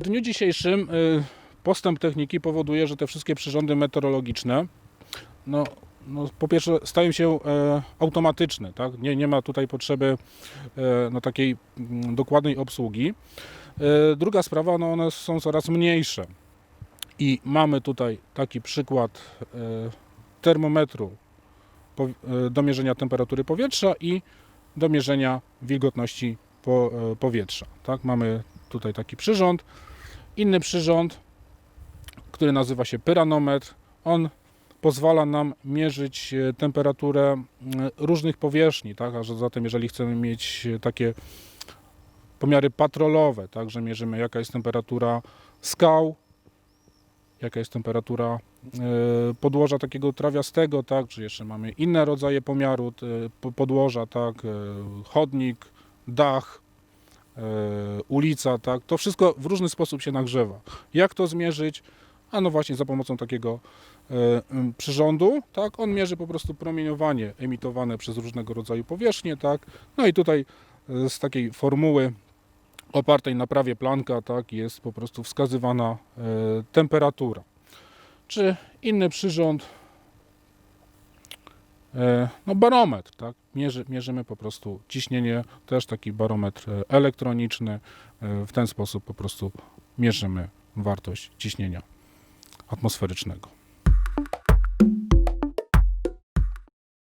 W dniu dzisiejszym y, postęp techniki powoduje, że te wszystkie przyrządy meteorologiczne, no, no po pierwsze stają się e, automatyczne, tak? nie, nie ma tutaj potrzeby e, no, takiej mm, dokładnej obsługi. E, druga sprawa, no one są coraz mniejsze i mamy tutaj taki przykład termometru do mierzenia temperatury powietrza i do mierzenia wilgotności po, powietrza. Tak? Mamy tutaj taki przyrząd. Inny przyrząd, który nazywa się pyranometr, on pozwala nam mierzyć e, temperaturę różnych powierzchni, tak? a zatem jeżeli chcemy mieć e, takie pomiary patrolowe, tak, że mierzymy jaka jest temperatura skał, jaka jest temperatura e, podłoża takiego trawiastego, tak, czy jeszcze mamy inne rodzaje pomiaru podłoża, tak, chodnik, dach, ulica, tak, to wszystko w różny sposób się nagrzewa. Jak to zmierzyć? A no właśnie za pomocą takiego e, przyrządu, tak, on mierzy po prostu promieniowanie emitowane przez różnego rodzaju powierzchnie, tak, no i tutaj e, z takiej formuły opartej na prawie Plancka, tak, jest po prostu wskazywana e, temperatura. Czy inny przyrząd, e, no barometr, tak, Mierzy, mierzymy po prostu ciśnienie, też taki barometr e, elektroniczny, e, w ten sposób po prostu mierzymy wartość ciśnienia atmosferycznego.